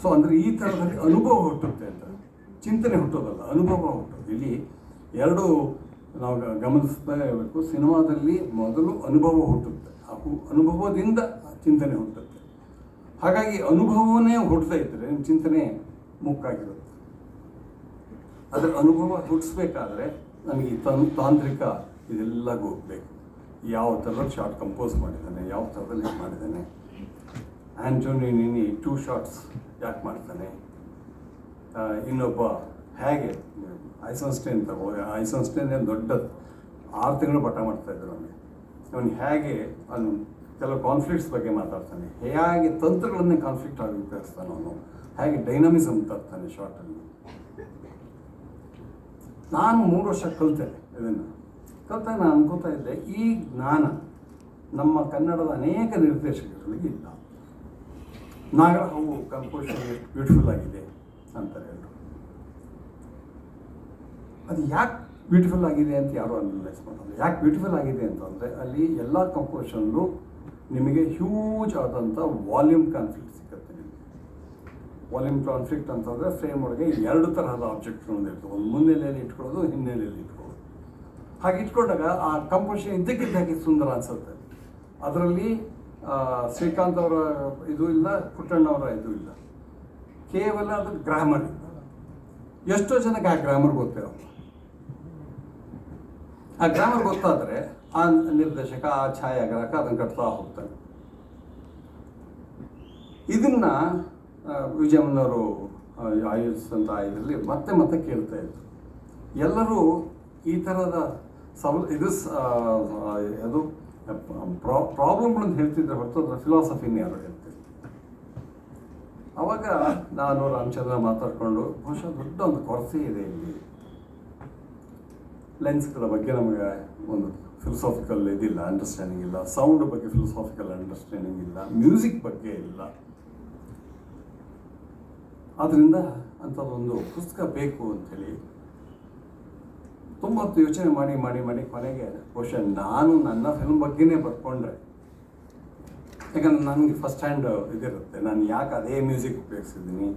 ಸೊ ಅಂದರೆ ಈ ಥರದಲ್ಲಿ ಅನುಭವ ಹುಟ್ಟುತ್ತೆ ಅಂತ. ಚಿಂತನೆ ಹುಟ್ಟೋದಲ್ಲ, ಅನುಭವ ಹುಟ್ಟೋದು. ಇಲ್ಲಿ ಎರಡು ನಾವು ಗಮನಿಸ್ತಾ ಇರಬೇಕು. ಸಿನಿಮಾದಲ್ಲಿ ಮೊದಲು ಅನುಭವ ಹುಟ್ಟುತ್ತೆ. ಆ ಅನುಭವದಿಂದ ಚಿಂತನೆ ಹುಟ್ಟುತ್ತೆ. ಹಾಗಾಗಿ ಅನುಭವವನ್ನೇ ಹುಟ್ಟದೇ ಇದ್ದರೆ ಚಿಂತನೆ ಮುಕ್ಕಾಗಿರುತ್ತೆ. ಅದರ ಅನುಭವ ಹುಟ್ಟಿಸ್ಬೇಕಾದ್ರೆ ನಮಗೆ ತನ್, ತಾಂತ್ರಿಕ ಇದೆಲ್ಲ ಹೋಗ್ಬೇಕು ಯಾವ ಥರದಲ್ಲಿ ಶಾರ್ಟ್ ಕಂಪೋಸ್ ಮಾಡಿದ್ದಾನೆ, ಯಾವ ಥರದಲ್ಲಿ ಮಾಡಿದ್ದಾನೆ. ಆ್ಯಂಟೋನಿ ನಿನಿ ಟೂ ಶಾಟ್ಸ್ ಯಾಕೆ ಮಾಡ್ತಾನೆ? ಇನ್ನೊಬ್ಬ ಹೇಗೆ ಐಸನ್ಸ್ಟೈನ್ ತಗೋ ಐಸನ್ಸ್ಟೈನ್ ದೊಡ್ಡ ಆರು ತಿಂಗಳು ಮಾಡ್ತಾ ಇದ್ದರು ಅವನಿಗೆ ಅವನು ಹೇಗೆ ಅವನು ಕೆಲವು ಕಾನ್ಫ್ಲಿಕ್ಟ್ಸ್ ಬಗ್ಗೆ ಮಾತಾಡ್ತಾನೆ. ಹೇಗೆ ತಂತ್ರಗಳನ್ನೇ ಕಾನ್ಫ್ಲಿಕ್ಟ್ ಆಗಿ ಉಪಯೋಗಿಸ್ತಾನೆ ಅವನು. ಹೇಗೆ ಡೈನಮಿಸಮ್ ತರ್ತಾನೆ ಶಾರ್ಟಲ್ಲಿ ನಾನು ಮೂರು ವರ್ಷ ಕಲಿತೆ ಇದನ್ನು. ಕಲಿತಾಗ ನಾನು ಅನ್ಕೋತಾ ಇದ್ದೆ ಈ ಜ್ಞಾನ ನಮ್ಮ ಕನ್ನಡದ ಅನೇಕ ನಿರ್ದೇಶಕರಿಗೆ ಇಲ್ಲ. ನಾಗರ ಹೂವು ಕಂಪೋಸಿಷನ್ ಬ್ಯೂಟಿಫುಲ್ ಆಗಿದೆ ಅಂತಾರೆ ಎಲ್ಲರು ಅದು ಯಾಕೆ ಬ್ಯೂಟಿಫುಲ್ ಆಗಿದೆ ಅಂತ ಯಾರು ಅನಲೈಸ್ ಮಾಡೋದು ಯಾಕೆ ಬ್ಯೂಟಿಫುಲ್ ಆಗಿದೆ ಅಂತಂದರೆ ಅಲ್ಲಿ ಎಲ್ಲ ಕಂಪೋಸಿಷನ್ಲು ನಿಮಗೆ ಹ್ಯೂಜ್ ಆದಂಥ ವಾಲ್ಯೂಮ್ ಕಾನ್ಫ್ಲಿಕ್ಟ್ ಸಿಗುತ್ತೆ ನಿಮಗೆ. ವಾಲ್ಯೂಮ್ ಕಾನ್ಫ್ಲಿಕ್ಟ್ ಅಂತಂದರೆ ಫ್ರೇಮ್ ಒಳಗೆ ಎರಡು ತರಹದ ಆಬ್ಜೆಕ್ಟ್ಗಳನ್ನು ಇರ್ತದೆ ಒಂದು ಮುನ್ನೆಲೆಯಲ್ಲಿ ಇಟ್ಕೊಳ್ಳೋದು ಹಿನ್ನೆಲೆಯಲ್ಲಿ ಇಟ್ಕೊಳ್ಳೋದು. ಹಾಗೆ ಇಟ್ಕೊಂಡಾಗ ಆ ಕಂಪೋಸಿಷನ್ ಇದ್ದಕ್ಕಿದ್ದಾಗೆ ಸುಂದರ ಅನಿಸುತ್ತೆ. ಅದರಲ್ಲಿ ಶ್ರೀಕಾಂತ್ ಅವರ ಇದು ಇಲ್ಲ ಪುಟ್ಟಣ್ಣವರ ಇದು ಇಲ್ಲ. ಕೇವಲ ಅದು ಗ್ರಾಮರ್ ಎಷ್ಟೋ ಜನಕ್ಕೆ ಆ ಗ್ರಾಮರ್ ಗೊತ್ತಿರೋ ಆ ಗ್ರಾಮರ್ ಗೊತ್ತಾದರೆ ಆ ನಿರ್ದೇಶಕ, ಆ ಛಾಯಾಗ್ರಾಹಕ ಅದನ್ನು ಕಟ್ತಾ ಹೋಗ್ತಾನೆ. ಇದನ್ನ ವಿಜಯಮ್ಮನವರು ಆಯೋಜಿಸಿದಂಥ ಇದರಲ್ಲಿ ಮತ್ತೆ ಮತ್ತೆ ಕೇಳ್ತಾ ಇದ್ರು. ಎಲ್ಲರೂ ಈ ಥರದ ಸವಲ ಇದು ಅದು ಪ್ರಾಬ್ಲಮ್ಗಳನ್ನು ಹೇಳ್ತಿದ್ರೆ ಹೊರತು ಅದರ ಫಿಲಾಸಫಿನ ಯಾರು ಹೇಳ್ತಿದ್ರು ಅವಾಗ ನಾನು ರಾಮಚಂದ್ರ ಮಾತಾಡಿಕೊಂಡು ಬಹುಶಃ ದೊಡ್ಡ ಒಂದು ಕೊರತೆ ಇದೆ ಇಲ್ಲಿ. ಲೆನ್ಸ್ಗಳ ಬಗ್ಗೆ ನಮಗೆ ಒಂದು ಫಿಲಸಾಫಿಕಲ್ ಇದಿಲ್ಲ ಅಂಡರ್ಸ್ಟ್ಯಾಂಡಿಂಗ್ ಇಲ್ಲ. ಸೌಂಡ್ ಬಗ್ಗೆ ಫಿಲಸಾಫಿಕಲ್ ಅಂಡರ್ಸ್ಟ್ಯಾಂಡಿಂಗ್ ಇಲ್ಲ. ಮ್ಯೂಸಿಕ್ ಬಗ್ಗೆ ಇಲ್ಲ. ಆದ್ದರಿಂದ ಅಂಥದ್ದೊಂದು ಪುಸ್ತಕ ಬೇಕು ಅಂಥೇಳಿ ತುಂಬ ಯೋಚನೆ ಮಾಡಿ ಮಾಡಿ ಮಾಡಿ ಕೊನೆಗೆ ಬಹುಶಃ ನಾನು ನನ್ನ ಫಿಲ್ಮ್ ಬಗ್ಗೆನೇ ಬರ್ಕೊಂಡ್ರೆ. ಯಾಕಂದ್ರೆ ನನಗೆ ಫಸ್ಟ್ ಹ್ಯಾಂಡ್ ಇದಿರುತ್ತೆ. ನಾನು ಯಾಕೆ ಅದೇ ಮ್ಯೂಸಿಕ್ ಉಪಯೋಗಿಸಿದ್ದೀನಿ?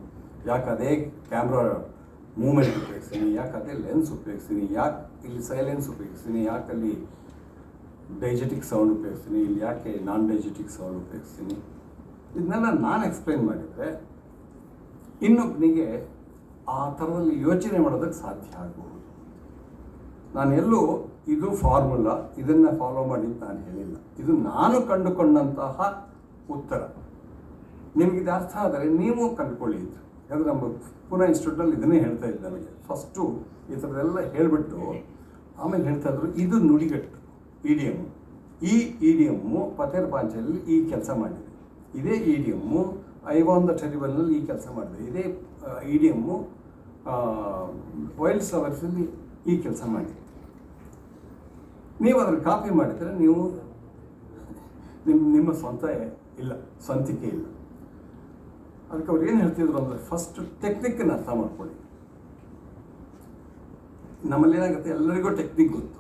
ಯಾಕೆ ಅದೇ ಕ್ಯಾಮ್ರಾ ಮೂಮೆಂಟ್ ಉಪಯೋಗಿಸ್ತೀನಿ ಯಾಕೆ ಅದೇ ಲೆನ್ಸ್ ಉಪಯೋಗಿಸ್ತೀನಿ ಯಾಕೆ ಇಲ್ಲಿ ಸೈಲೆನ್ಸ್ ಉಪಯೋಗಿಸ್ತೀನಿ ಯಾಕೆ ಅಲ್ಲಿ ಡೈಜೆಟಿಕ್ ಸೌಂಡ್ ಉಪಯೋಗಿಸ್ತೀನಿ ಇಲ್ಲಿ ಯಾಕೆ ನಾನ್ ಡೈಜೆಟಿಕ್ ಸೌಂಡ್ ಉಪಯೋಗಿಸ್ತೀನಿ ಇದನ್ನೆಲ್ಲ ನಾನು ಎಕ್ಸ್ಪ್ಲೈನ್ ಮಾಡಿದರೆ ಇನ್ನೊಬ್ಬನಿಗೆ ಆ ಥರದಲ್ಲಿ ಯೋಚನೆ ಮಾಡೋದಕ್ಕೆ ಸಾಧ್ಯ ಆಗಬಹುದು ನಾನು ಎಲ್ಲೂ ಇದು ಫಾರ್ಮುಲಾ, ಇದನ್ನು ಫಾಲೋ ಮಾಡಿ ನಾನು ಹೇಳಿಲ್ಲ. ಇದು ನಾನು ಕಂಡುಕೊಂಡಂತಹ ಉತ್ತರ. ನಿಮಗೆ ಇದು ಅರ್ಥ ಆದರೆ ನೀವು ಕಂಡುಕೊಳ್ಳಿ ಇದು. ಯಾಕಂದ್ರೆ ನಮ್ಮ ಪುನಃ ಇನ್ಸ್ಟಿಟ್ಯೂಟಲ್ಲಿ ಇದನ್ನೇ ಹೇಳ್ತಾ ಇದ್ದೆ ನನಗೆ ಫಸ್ಟು ಈ ಥರದ್ದೆಲ್ಲ ಹೇಳಿಬಿಟ್ಟು ಆಮೇಲೆ ಹೇಳ್ತಾ ಇದ್ರು, ಇದು ನುಡಿಗಟ್ಟು ಇಡಿಯಮ್ಮು ಈ ಇಡಿಯಮ್ಮು ಪತೇರ್ ಪಾಂಚಲ್ಲಿ ಈ ಕೆಲಸ ಮಾಡಿದೆ. ಇದೇ ಇಡಿಯಮ್ಮು ಐವಾನ್ ದ ಟೆರಿಬಲ್ನಲ್ಲಿ ಈ ಕೆಲಸ ಮಾಡಿದೆ. ಇದೇ ಇಡಿಯಮ್ಮು ವೈಲ್ಡ್ ಫ್ಲವರ್ಸಲ್ಲಿ ಈ ಕೆಲಸ ಮಾಡಿ. ನೀವು ಅದನ್ನು ಕಾಪಿ ಮಾಡಿದರೆ ನೀವು ನಿಮ್ಮ ನಿಮ್ಮ ಸ್ವಂತ ಇಲ್ಲ, ಸ್ವಂತಿಕೆ ಇಲ್ಲ. ಅದಕ್ಕೆ ಅವ್ರು ಏನು ಹೇಳ್ತಿದ್ರು ಅಂದರೆ ಫಸ್ಟ್ ಟೆಕ್ನಿಕ್ಕನ್ನು ಅರ್ಥ ಮಾಡ್ಕೊಳ್ಳಿ. ನಮ್ಮಲ್ಲಿ ಏನಾಗುತ್ತೆ? ಎಲ್ಲರಿಗೂ ಟೆಕ್ನಿಕ್ ಗೊತ್ತು.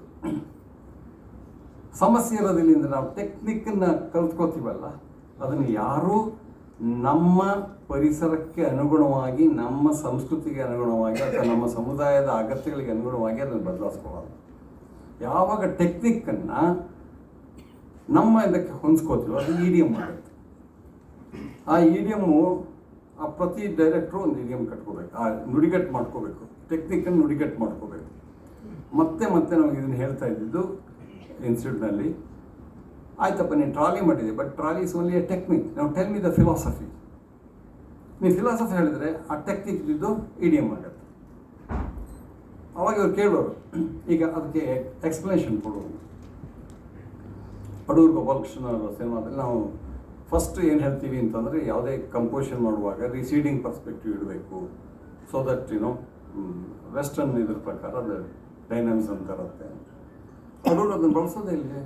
ಸಮಸ್ಯೆ ಇರೋದಿಲ್ಲ ನಾವು ಟೆಕ್ನಿಕ್ಕನ್ನು ಕಲ್ತ್ಕೋತೀವಲ್ಲ, ಅದನ್ನು ಯಾರೂ ನಮ್ಮ ಪರಿಸರಕ್ಕೆ ಅನುಗುಣವಾಗಿ, ನಮ್ಮ ಸಂಸ್ಕೃತಿಗೆ ಅನುಗುಣವಾಗಿ ಅಥವಾ ನಮ್ಮ ಸಮುದಾಯದ ಅಗತ್ಯಗಳಿಗೆ ಅನುಗುಣವಾಗಿ ಅದನ್ನು ಬದಲಾಯಿಸ್ಕೊಳ್ಳೋದು ಯಾವಾಗ ಟೆಕ್ನಿಕ್ಕನ್ನು ನಮ್ಮ ಇದಕ್ಕೆ ಹೊಂದ್ಕೋತೀವೋ ಅದು ಇಡಿಯಮ್ ಆಗುತ್ತೆ. ಆ ಇ ಡಿ ಎಮ್ಮು ಆ ಪ್ರತಿ ಡೈರೆಕ್ಟ್ರು ಒಂದು ಇಡಿಯಮ್ ಕಟ್ಕೋಬೇಕು. ಆ ನುಡಿಗಟ್ಟು ಮಾಡ್ಕೋಬೇಕು. ಟೆಕ್ನಿಕ್ಕನ್ನು ನುಡಿಗಟ್ಟು ಮಾಡ್ಕೋಬೇಕು. ಮತ್ತೆ ಮತ್ತೆ ನಮಗೆ ಇದನ್ನು ಹೇಳ್ತಾ ಇದ್ದಿದ್ದು ಇನ್ಸ್ಟಿಟ್ಯೂಟ್ನಲ್ಲಿ ಆಯ್ತಪ್ಪ, ನೀನು ಟ್ರಾಲಿ ಮಾಡಿದೆ but trolley is only a technique ನಾವು ಟೆಲ್ ಮಿ ದ ಫಿಲಾಸಫಿ ನೀವು ಫಿಲಾಸಫಿ ಹೇಳಿದರೆ ಆ ಟೆಕ್ನಿಕ್ ಇದ್ದು ಇಡಿಯಮ್ ಆಗುತ್ತೆ. ಅವಾಗ ಇವ್ರು ಕೇಳೋರು ಈಗ ಅದಕ್ಕೆ ಎಕ್ಸ್ಪ್ಲನೇಷನ್ ಕೊಡೋರು ಅಡೂರ್ ಗೋಪಾಲಕೃಷ್ಣ ಸಿನಿಮಾದಲ್ಲಿ ನಾವು ಫಸ್ಟ್ ಏನು ಹೇಳ್ತೀವಿ ಅಂತಂದರೆ ಯಾವುದೇ ಕಂಪೋಸಿಷನ್ ಮಾಡುವಾಗ ರಿಸೀಡಿಂಗ್ ಪರ್ಸ್ಪೆಕ್ಟಿವ್ ಇಡಬೇಕು. So that you know western ಇದ್ರ ಪ್ರಕಾರ ಅದು ಡೈನಾಮಿಸಮ್ ತರುತ್ತೆ ಅಡೂರ್ ಅದನ್ನು ಬಳಸೋದೇ ಇಲ್ಲಿ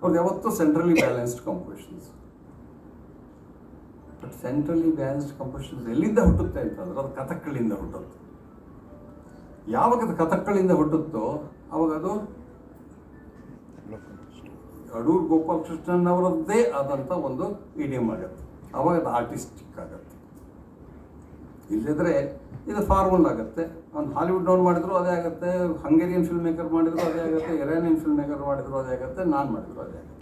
ಅವ್ರದ್ದು ಯಾವತ್ತೂ centrally balanced compositions but centrally balanced compositions ಎಲ್ಲಿಂದ ಹುಟ್ಟುತ್ತೆ ಅಂತಂದ್ರೆ ಅದು ಕಥಕ್ಕಳಿಂದ ಹುಟ್ಟುತ್ತೆ. ಯಾವಾಗ ಅದು ಕಥಕ್ಕಳಿಂದ ಹುಟ್ಟುತ್ತೋ ಅವಾಗ ಅದು ಅಡೂರ್ ಗೋಪಾಲಕೃಷ್ಣನ್ ಅವರದ್ದೇ ಆದಂಥ ಒಂದು ಇಡಿಯಮ್ ಆಗುತ್ತೆ. ಅವಾಗ ಅದು ಆರ್ಟಿಸ್ಟಿಕ್ ಆಗುತ್ತೆ. ಇಲ್ಲದ್ರೆ ಇದು ಫಾರ್ವರ್ಡ್ ಆಗುತ್ತೆ. ಒಂದು ಹಾಲಿವುಡ್ ಡೌನ್ ಮಾಡಿದ್ರು ಅದೇ ಆಗುತ್ತೆ ಹಂಗೇರಿಯನ್ ಫಿಲ್ಮ್ ಮೇಕರ್ ಮಾಡಿದ್ರು ಅದೇ ಆಗುತ್ತೆ ಇರಾನಿಯನ್ ಫಿಲ್ಮ್ ಮೇಕರ್ ಮಾಡಿದ್ರು ಅದೇ ಆಗುತ್ತೆ, ನಾನು ಮಾಡಿದ್ರು ಅದೇ ಆಗುತ್ತೆ.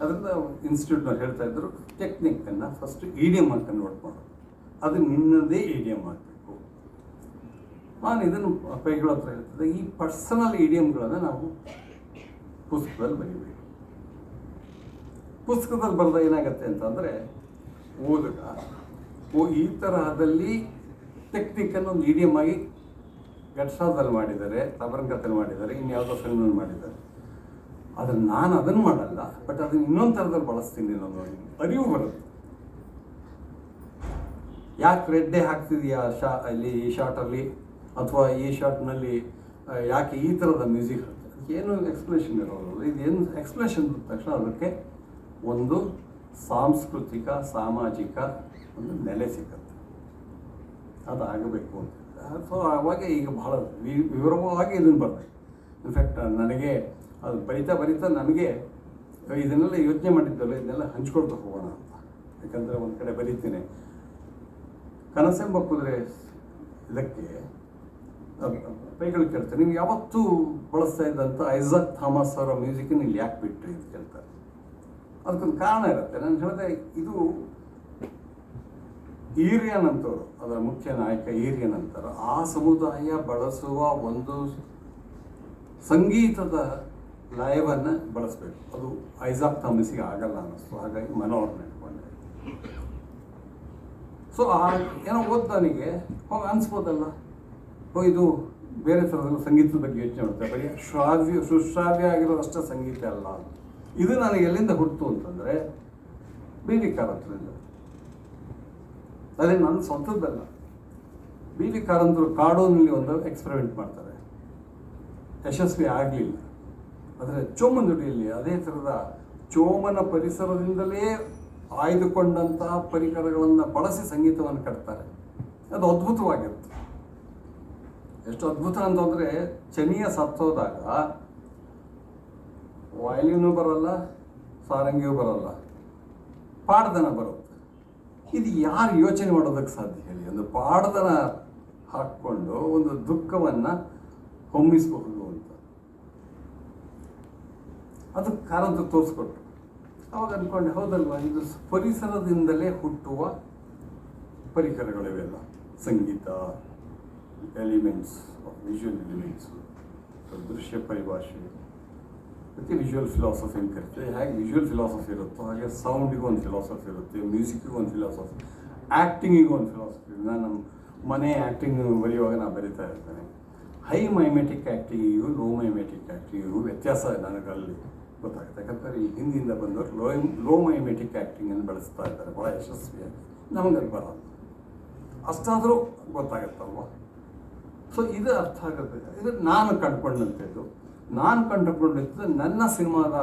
ಅದರಿಂದ ಇನ್ಸ್ಟಿಟ್ಯೂಟ್ನವ್ರು ಹೇಳ್ತಾ ಇದ್ರು ಟೆಕ್ನಿಕನ್ನು ಫಸ್ಟ್ ಇಡಿಯಮ್ ಅಂತ ಮಾಡು ಅದು ನಿನ್ನದೇ ಇಡಿಯಮ್ ಆಗಬೇಕು. ನಾನು ಇದನ್ನು ಕೈಗಳ ಹತ್ರ ಹೇಳ್ತದೆ ಈ ಪರ್ಸನಲ್ ಇಡಿಯಮ್ಗಳನ್ನು ನಾವು ಪುಸ್ತಕದಲ್ಲಿ ಬರೀಬೇಕು. ಪುಸ್ತಕದಲ್ಲಿ ಬರೆದ ಏನಾಗುತ್ತೆ ಅಂತಂದರೆ ಓದುಗ ಈ ತರಹದಲ್ಲಿ ಟೆಕ್ನಿಕನ್ನು ಒಂದು ಇಡಿಯಮ್ ಆಗಿ ಗಡ್ಸಾದಲ್ಲಿ ಮಾಡಿದ್ದಾರೆ ತಬರಂಗದಲ್ಲಿ ಮಾಡಿದ್ದಾರೆ ಇನ್ಯಾವುದೋ ಫಿಲ್ಮಲ್ಲಿ ಮಾಡಿದ್ದಾರೆ. ಆದರೆ ನಾನು ಅದನ್ನು ಮಾಡಲ್ಲ ಬಟ್ ಅದನ್ನು ಇನ್ನೊಂದು ಥರದಲ್ಲಿ ಬಳಸ್ತೀನಿ ನಾನು ಅರಿವು ಬರುತ್ತೆ ಯಾಕೆ ರೆಡ್ಡೆ ಹಾಕ್ತಿದೀಯಾ ಶಾ, ಅಲ್ಲಿ ಈ ಶಾರ್ಟಲ್ಲಿ ಅಥವಾ ಈ ಶಾರ್ಟ್ನಲ್ಲಿ ಯಾಕೆ ಈ ಥರದ ಮ್ಯೂಸಿಕ್ ಏನು ಎಕ್ಸ್ಪ್ಲೇಷನ್ ಇರೋದು. ಇದೇನು ಎಕ್ಸ್ಪ್ಲೇಷನ್ ತಕ್ಷಣ ಅದಕ್ಕೆ ಒಂದು ಸಾಂಸ್ಕೃತಿಕ, ಸಾಮಾಜಿಕ ಒಂದು ನೆಲೆ ಸಿಗುತ್ತೆ ಅದು ಆಗಬೇಕು ಅಂತ. ಸೊ ಆವಾಗ ಈಗ ಬಹಳ ವಿವರವಾಗಿ ಇದನ್ನು ಬರ್ತದೆ ಇನ್ಫ್ಯಾಕ್ಟ್ ನನಗೆ ಅದು ಬರಿತಾ ಬರಿತಾ ನನಗೆ ಇದನ್ನೆಲ್ಲ ಯೋಚನೆ ಮಾಡಿದ್ದಲ್ಲ, ಇದನ್ನೆಲ್ಲ ಹಂಚ್ಕೊಳ್ತಾ ಹೋಗೋಣ ಅಂತ. ಯಾಕಂದರೆ ಒಂದು ಕಡೆ ಬರೀತೀನಿ. ಕನಸೆಂಬ ಕುದುರೆ ಇದಕ್ಕೆ ಕೈಗಳು ಕೇಳ್ತಾರೆ ನೀವು ಯಾವತ್ತೂ ಬಳಸ್ತಾ ಇದ್ದಂಥ ಐಝಾಕ್ ಥಾಮಸ್ ಅವರ ಮ್ಯೂಸಿಕನ್ನು ಇಲ್ಲಿ ಯಾಕೆ ಬಿಟ್ಟರೆ ಅಂತ ಕೇಳ್ತಾರೆ. ಅದಕ್ಕೊಂದು ಕಾರಣ ಇರುತ್ತೆ. ನಾನು ಹೇಳಿದೆ, ಇದು ಈರಿಯನ್ ಅಂತವರು ಅದರ ಮುಖ್ಯ ನಾಯಕ ಈರಿಯನ್ ಅಂತಾರೆ ಆ ಸಮುದಾಯ ಬಳಸುವ ಒಂದು ಸಂಗೀತದ ಲಯವನ್ನು ಬಳಸಬೇಕು. ಅದು ಐಸಾಕ್ ಥಾಮಸಿಗೆ ಆಗಲ್ಲ ಅನ್ನಿಸ್ತು. ಹಾಗಾಗಿ ಮನೋಹರ್ ಇಟ್ಕೊಂಡೆ ಸೊ ಆ ಏನೋ ಓದ್ದವನಿಗೆ ಹೋಗಿ ಅನಿಸ್ಬೋದಲ್ಲ. ಓ, ಇದು ಬೇರೆ ಥರದ ಸಂಗೀತದ ಬಗ್ಗೆ ಯೋಚನೆ ಮಾಡ್ತಾರೆ. ಬರೀ ಶ್ರಾವ್ಯ, ಸುಶ್ರಾವ್ಯ ಆಗಿರೋದಷ್ಟೇ ಸಂಗೀತ ಅಲ್ಲ. ಇದು ನನಗೆ ಎಲ್ಲಿಂದ ಹುಟ್ಟಿತು ಅಂತಂದರೆ, ಬಿ ವಿ ಕಾರಂತರಿಂದ ಅದೇ ನನ್ನ ಸ್ವಂತದ್ದಲ್ಲ. ಬಿ ವಿ ಕಾರಂತರು ಕಾಡೋನಲ್ಲಿ ಒಂದು ಎಕ್ಸ್ಪೆರಿಮೆಂಟ್ ಮಾಡ್ತಾರೆ. ಯಶಸ್ವಿ ಆಗಲಿಲ್ಲ. ಆದರೆ ಚೋಮನುಡಿಯಲ್ಲಿ ಅದೇ ಥರದ ಚೋಮನ ಪರಿಸರದಿಂದಲೇ ಆಯ್ದುಕೊಂಡಂತಹ ಪರಿಕರಗಳನ್ನು ಬಳಸಿ ಸಂಗೀತವನ್ನು ಕಟ್ತಾರೆ. ಅದು ಅದ್ಭುತವಾಗಿರುತ್ತೆ ಎಷ್ಟು ಅದ್ಭುತ ಅಂತಂದರೆ ಚನಿಯ ಸತ್ತೋದಾಗ ವಾಯ್ಲಿನೂ ಬರಲ್ಲ, ಸಾರಂಗಿಯೂ ಬರಲ್ಲ. ಪಾಡ್ದನ ಬರುತ್ತೆ ಇದು ಯಾರು ಯೋಚನೆ ಮಾಡೋದಕ್ಕೆ ಸಾಧ್ಯ ಹೇಳಿ? ಒಂದು ಪಾಡದನ ಹಾಕ್ಕೊಂಡು ಒಂದು ದುಃಖವನ್ನು ಹೊಮ್ಮಿಸಬಹುದು ಅಂತ. ಅದು ಕಾರಂತ ತೋರಿಸ್ಕೊಟ್ರು. ಅವಾಗ ಅಂದ್ಕೊಂಡೆ ಹೌದಲ್ವಾ, ಇದು ಪರಿಸರದಿಂದಲೇ ಹುಟ್ಟುವ ಪರಿಕರಗಳಿವೆಲ್ಲ. ಸಂಗೀತ ಎಲಿಮೆಂಟ್ಸ್ ವಿಜುವಲ್ ಎಲಿಮೆಂಟ್ಸು ದೃಶ್ಯ ಪರಿಭಾಷೆ. ಮತ್ತು ವಿಜುವಲ್ ಫಿಲಾಸಫಿ ಅಂತ ಕರಿತೀವಿ ಹೇಗೆ ವಿಜುವಲ್ ಫಿಲಾಸಫಿ ಇರುತ್ತೋ ಹಾಗೆ ಸೌಂಡಿಗೂ ಒಂದು ಫಿಲಾಸಫಿ ಇರುತ್ತೆ ಮ್ಯೂಸಿಕ್ಗೂ ಒಂದು ಫಿಲಾಸಫಿ ಆ್ಯಕ್ಟಿಂಗಿಗೂ ಒಂದು ಫಿಲಾಸಫಿ ನಾನು ನಮ್ಮ ಮನೆ ಆ್ಯಕ್ಟಿಂಗ್ ಬರೆಯುವಾಗ ನಾನು ಬರಿತಾ ಇರ್ತೇನೆ ಹೈ ಮೈಮೆಟಿಕ್ ಆ್ಯಕ್ಟಿಂಗಿಗೂ ಲೋ ಮೈಮೆಟಿಕ್ ಆ್ಯಕ್ಟಿಂಗಿಗೂ ವ್ಯತ್ಯಾಸ ನನಗಲ್ಲಿ ಗೊತ್ತಾಗುತ್ತೆ ಯಾಕಂದರೆ ಈ ಹಿಂದಿಯಿಂದ ಬಂದವರು ಲೋ ಲೋ ಮೈಮೆಟಿಕ್ ಆ್ಯಕ್ಟಿಂಗನ್ನು ಬಳಸ್ತಾ ಇದ್ದಾರೆ ಭಾಳ ಯಶಸ್ವಿಯಾಗಿ ನಮಗಲ್ಲಿ ಬರಲ್ಲ ಅಷ್ಟಾದರೂ ಗೊತ್ತಾಗತ್ತಲ್ವ ಸೊ ಇದು ಅರ್ಥ ಆಗುತ್ತೆ ಇದು ನಾನು ಕಂಡುಕೊಂಡಂಥದ್ದು ನಾನು ಕಂಡುಕೊಂಡಿದ್ದು ನನ್ನ ಸಿನಿಮಾದ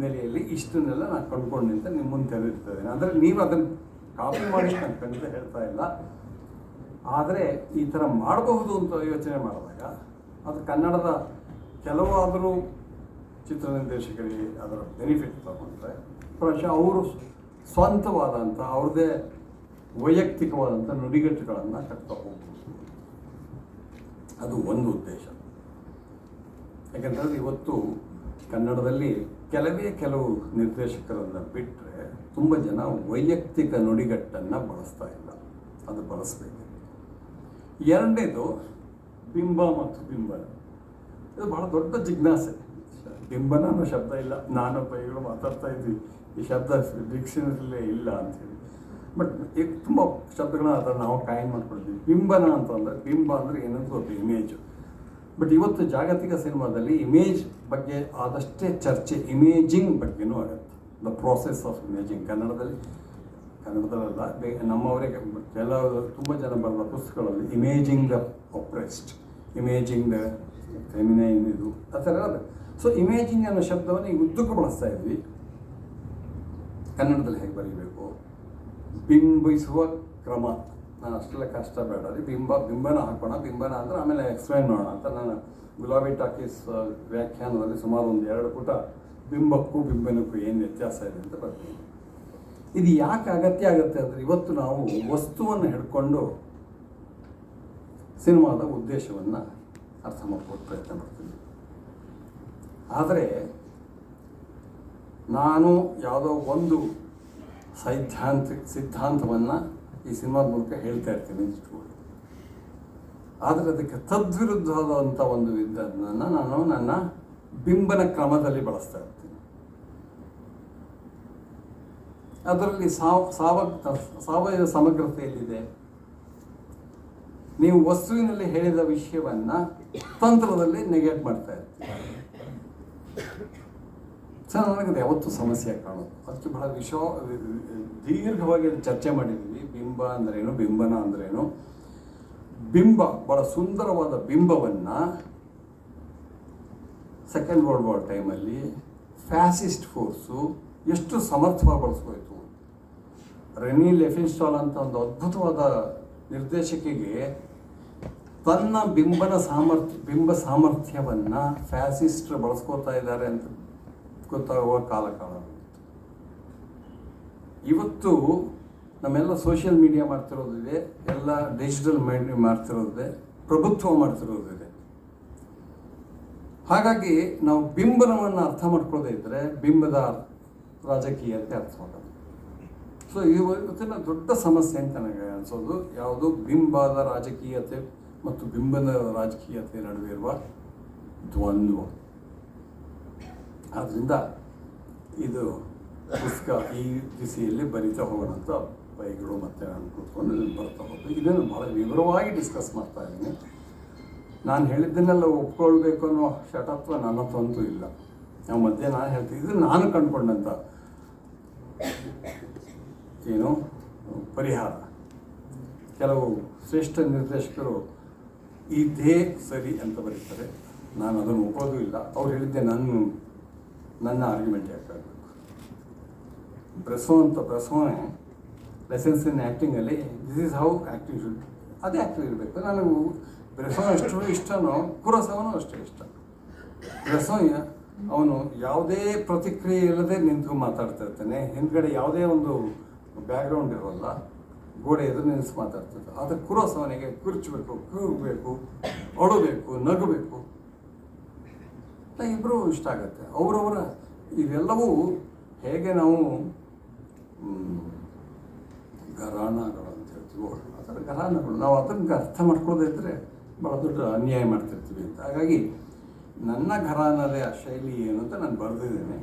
ನೆಲೆಯಲ್ಲಿ ಇಷ್ಟನ್ನೆಲ್ಲ ನಾನು ಕಂಡುಕೊಂಡು ಅಂತ ನಿಮ್ಮ ಮುಂದೆ ತೆರೆದಿರ್ತದೆ ಅಂದರೆ ನೀವು ಅದನ್ನು ಕಾಪಿ ಮಾಡಿ ನಾನು ಖಂಡಿತ ಹೇಳ್ತಾ ಇಲ್ಲ. ಆದರೆ ಈ ಥರ ಮಾಡಬಹುದು ಅಂತ ಯೋಚನೆ ಮಾಡಿದಾಗ, ಅದು ಕನ್ನಡದ ಕೆಲವಾದರೂ ಚಿತ್ರ ನಿರ್ದೇಶಕರಿಗೆ ಅದರ ಬೆನಿಫಿಟ್ ತಗೊಂಡ್ರೆ ಪ್ರಾಯಶಃ ಅವರು ಸ್ವಂತವಾದಂಥ ಅವ್ರದ್ದೇ ವೈಯಕ್ತಿಕವಾದಂಥ ನುಡಿಗಟ್ಟುಗಳನ್ನು ಕಟ್ತಾ ಹೋಗ್ಬೋದು. ಅದು ಒಂದು ಉದ್ದೇಶ. ಯಾಕಂತಂದ್ರೆ ಇವತ್ತು ಕನ್ನಡದಲ್ಲಿ ಕೆಲವೇ ಕೆಲವು ನಿರ್ದೇಶಕರನ್ನು ಬಿಟ್ಟರೆ ತುಂಬ ಜನ ವೈಯಕ್ತಿಕ ನುಡಿಗಟ್ಟನ್ನು ಬಳಸ್ತಾ ಇಲ್ಲ. ಅದು ಬಳಸಬೇಕು. ಎರಡನೇದು ಬಿಂಬ ಮತ್ತು ಬಿಂಬನ ಇದು ಬಹಳ ದೊಡ್ಡ ಜಿಜ್ಞಾಸೆ. ಬಿಂಬನ ಅನ್ನೋ ಶಬ್ದ ಇಲ್ಲ. ನಾನು ಪೈಗಳು ಮಾತಾಡ್ತಾ ಇದ್ವಿ. ಈ ಶಬ್ದ ಡಿಕ್ಷನರಿಲೇ ಇಲ್ಲ ಅಂಥೇಳಿ ಬಟ್ ಈಗ ತುಂಬ ಶಬ್ದಗಳನ್ನ ಅದನ್ನು ನಾವು ಕಾಯಿನ್ ಮಾಡ್ಕೊಳ್ತೀವಿ ಬಿಂಬನ ಅಂತಂದರೆ, ಬಿಂಬ ಅಂದರೆ ಏನಂತ ಒಂದು ಇಮೇಜು ಬಟ್ ಇವತ್ತು ಜಾಗತಿಕ ಸಿನಿಮಾದಲ್ಲಿ ಇಮೇಜ್ ಬಗ್ಗೆ ಆದಷ್ಟೇ ಚರ್ಚೆ ಇಮೇಜಿಂಗ್ ಬಗ್ಗೆನೂ ಆಗುತ್ತೆ. ದ ಪ್ರೋಸೆಸ್ ಆಫ್ ಇಮೇಜಿಂಗ್ ಕನ್ನಡದಲ್ಲಿ ಕನ್ನಡದಲ್ಲ ಬೇ, ನಮ್ಮವರೇ ಕೆಲವು, ತುಂಬ ಜನ ಬರೆದ ಪುಸ್ತಕಗಳಲ್ಲಿ imaging the oppressed imaging the feminine ಇದು, ಆ ಥರ ಸೊ ಇಮೇಜಿಂಗ್ ಅನ್ನೋ ಶಬ್ದವನ್ನು ಈಗ ಉದ್ದಕ್ಕೂ ಬಳಸ್ತಾ ಇದ್ವಿ. ಕನ್ನಡದಲ್ಲಿ ಹೇಗೆ ಬರೀಬೇಕು? ಬಿಂಬಿಸುವ ಕ್ರಮ. ನಾನು ಅಷ್ಟೆಲ್ಲ ಕಷ್ಟ ಬೇಡ ರೀ ಬಿಂಬ, ಬಿಂಬನ ಹಾಕೋಣ, ಬಿಂಬನ ಅಂದ್ರೆ ಆಮೇಲೆ ಎಕ್ಸ್ಪ್ಲೈನ್ ಮಾಡೋಣ ಅಂತ ನಾನು ಗುಲಾಬಿ ಟಾಕೀಸ್ ವ್ಯಾಖ್ಯಾನದಲ್ಲಿ ಸುಮಾರು ಒಂದು ಎರಡು ಪುಟ ಬಿಂಬಕ್ಕೂ ಬಿಂಬನಕ್ಕೂ ಏನು ವ್ಯತ್ಯಾಸ ಇದೆ ಅಂತ ಬರ್ತೀನಿ. ಇದು ಯಾಕೆ ಅಗತ್ಯ ಆಗುತ್ತೆ ಅಂದರೆ ಇವತ್ತು ನಾವು ವಸ್ತುವನ್ನು ಹಿಡ್ಕೊಂಡು ಸಿನಿಮಾದ ಉದ್ದೇಶವನ್ನು ಅರ್ಥ ಮಾಡ್ಕೊಳ್ಳೋ ಪ್ರಯತ್ನ ಮಾಡ್ತೀನಿ ಆದರೆ ನಾನು ಯಾವುದೋ ಒಂದು ಸೈದ್ಧಾಂತಿಕ, ಸಿದ್ಧಾಂತವನ್ನು ಈ ಸಿನಿಮಾದ ಮೂಲಕ ಹೇಳ್ತಾ ಇರ್ತೀನಿ ಇಟ್ಕೊಳ್ಳಿ ಆದರೆ ಅದಕ್ಕೆ ತದ್ವಿರುದ್ಧವಾದಂಥ ಒಂದು ವಿದ್ಯನ್ನು ನಾನು ನನ್ನ ಬಿಂಬನ ಕ್ರಮದಲ್ಲಿ ಬಳಸ್ತಾ ಇರ್ತೀನಿ. ಅದರಲ್ಲಿ ಸಾವ ಸಾವ, ಸಾವಯವ ಸಮಗ್ರತೆಯಲ್ಲಿದೆ. ನೀವು ವಸ್ತುವಿನಲ್ಲಿ ಹೇಳಿದ ವಿಷಯವನ್ನ ತಂತ್ರದಲ್ಲಿ ನೆಗೆಟ್ ಮಾಡ್ತಾ ಇರ್ತೀವಿ ಸರ್, ನನಗದು ಯಾವತ್ತೂ ಸಮಸ್ಯೆ ಕಾಣೋದು. ಅದಕ್ಕೆ ಬಹಳ ವಿಷ ದೀರ್ಘವಾಗಿ ಚರ್ಚೆ ಮಾಡಿದ್ದೀವಿ ಅಂದ್ರೇನು? ಬಿಂಬನ ಅಂದ್ರೇನು? ಬಿಂಬ, ಬಹಳ ಸುಂದರವಾದ ಬಿಂಬವನ್ನು ಸೆಕೆಂಡ್ ವರ್ಲ್ಡ್ ವಾರ್ ಟೈಮಲ್ಲಿ ಫ್ಯಾಸಿಸ್ಟ್ ಫೋರ್ಸು ಎಷ್ಟು ಸಮರ್ಥವಾಗಿ ಬಳಸ್ಕೋಯ್ತು? ರೆನಿ ಲೆಫಿನ್ಸ್ಟಾಲ್ ಅಂತ ಒಂದು ಅದ್ಭುತವಾದ ನಿರ್ದೇಶಕಿಗೆ ತನ್ನ ಬಿಂಬನ ಸಾಮರ್ಥ್ಯ, ಬಿಂಬ ಸಾಮರ್ಥ್ಯವನ್ನು ಫ್ಯಾಸಿಸ್ಟ್ರು ಬಳಸ್ಕೋತಾ ಇದ್ದಾರೆ ಅಂತ ಗೊತ್ತಾಗುವ ಕಾಲ ಕಾಲ ಇವತ್ತು ನಮ್ಮೆಲ್ಲ ಸೋಷಿಯಲ್ ಮೀಡಿಯಾ ಮಾಡ್ತಿರೋದಿದೆ ಎಲ್ಲ ಡಿಜಿಟಲ್ ಮೈಂಡ್ ಮಾಡ್ತಿರೋದಿದೆ ಪ್ರಭುತ್ವ ಮಾಡ್ತಿರೋದಿದೆ ಹಾಗಾಗಿ ನಾವು ಬಿಂಬನವನ್ನು ಅರ್ಥ ಮಾಡ್ಕೊಳ್ಳೋದೇ ಇದ್ದರೆ ಬಿಂಬದ ರಾಜಕೀಯತೆ ಅರ್ಥ ಮಾಡೋದು. ಸೊ ಇವತ್ತಿನ ದೊಡ್ಡ ಸಮಸ್ಯೆ ಅಂತ ನನಗೆ ಅನಿಸೋದು, ಯಾವುದು ಬಿಂಬದ ರಾಜಕೀಯತೆ ಮತ್ತು ಬಿಂಬದ ರಾಜಕೀಯತೆ ನಡುವೆ ಇರುವ ದ್ವಂದ್ವ. ಆದ್ದರಿಂದ ಇದು ಪುಸ್ತಕ ಈ ದಿಸೆಯಲ್ಲಿ ಬರಿತಾ ಹೋಗೋಣ ಅಂತ ಬೈಗಳು ಮತ್ತೆ ನಾನು ಕೂತ್ಕೊಂಡು ಬರ್ತಾ ಹೋಗ್ತೀನಿ ಇದನ್ನು ಭಾಳ ವಿವರವಾಗಿ ಡಿಸ್ಕಸ್ ಮಾಡ್ತಾ ಇದ್ದೀನಿ. ನಾನು ಹೇಳಿದ್ದನ್ನೆಲ್ಲ ಒಪ್ಕೊಳ್ಬೇಕು ಅನ್ನೋ ಶಟತ್ವ ನನ್ನ ಅಂತೂ ಇಲ್ಲ. ನಾವು ಮಧ್ಯೆ ನಾನು ಹೇಳ್ತೀನಿ ಇದು ನಾನು ಕಂಡುಕೊಂಡಂಥ ಏನು ಪರಿಹಾರ. ಕೆಲವು ಶ್ರೇಷ್ಠ ನಿರ್ದೇಶಕರು ಇದೇ ಸರಿ ಅಂತ ಬರೀತಾರೆ. ನಾನು ಅದನ್ನು ಒಪ್ಪೋದು ಇಲ್ಲ. ಅವ್ರು ಹೇಳಿದ್ದೆ ನನ್ನ ನನ್ನ ಆರ್ಗ್ಯುಮೆಂಟ್ ಯಾಕಾಗಬೇಕು ಬ್ರೆಸೋ ಅಂತ ಬ್ರೆಸೋನೆ lessons in ಆ್ಯಕ್ಟಿಂಗಲ್ಲಿ this is how acting should ಅದೇ ಆ್ಯಕ್ಟಿಂಗ್ ಇರಬೇಕು. ನನಗೆ ಬ್ರೆಸೋ ಎಷ್ಟು ಇಷ್ಟನೋ, ಕುರಸವನು ಅಷ್ಟೇ ಇಷ್ಟ. ಬ್ರೆಸೋ ಅವನು ಯಾವುದೇ ಪ್ರತಿಕ್ರಿಯೆ ಇಲ್ಲದೆ ನಿಂತು ಮಾತಾಡ್ತಾ ಇರ್ತಾನೆ. ಹಿಂದ್ಗಡೆ ಯಾವುದೇ ಒಂದು ಬ್ಯಾಕ್ಗ್ರೌಂಡ್ ಇರೋಲ್ಲ. ಗೋಡೆ ಎದುರು ನಿಲ್ಲಿಸಿ ಮಾತಾಡ್ತಿದ್ದ ಆದರೆ ಕುರಸವನಿಗೆ ಕುರ್ಚಬೇಕು, ಕೂಗಬೇಕು ಅಳಬೇಕು ನಗಬೇಕು. ಇಬ್ಬರೂ ಇಷ್ಟ ಆಗುತ್ತೆ. ಅವರವರ ಇವೆಲ್ಲವೂ ಹೇಗೆ ನಾವು ಘರಾಣಗಳು ಅಂತ ಹೇಳ್ತೀವಿ, ಆ ಥರ ಘರಾಣಗಳು ನಾವು ಅದನ್ನು ಅರ್ಥ ಮಾಡ್ಕೊಳ್ಳೋದೇ ಇದ್ದರೆ ಭಾಳ ದೊಡ್ಡ ಅನ್ಯಾಯ ಮಾಡ್ತಿರ್ತೀವಿ ಅಂತ. ಹಾಗಾಗಿ ನನ್ನ ಘರಾನದ ಶೈಲಿ ಏನು ಅಂತ ನಾನು ಬರೆದಿದ್ದೇನೆ.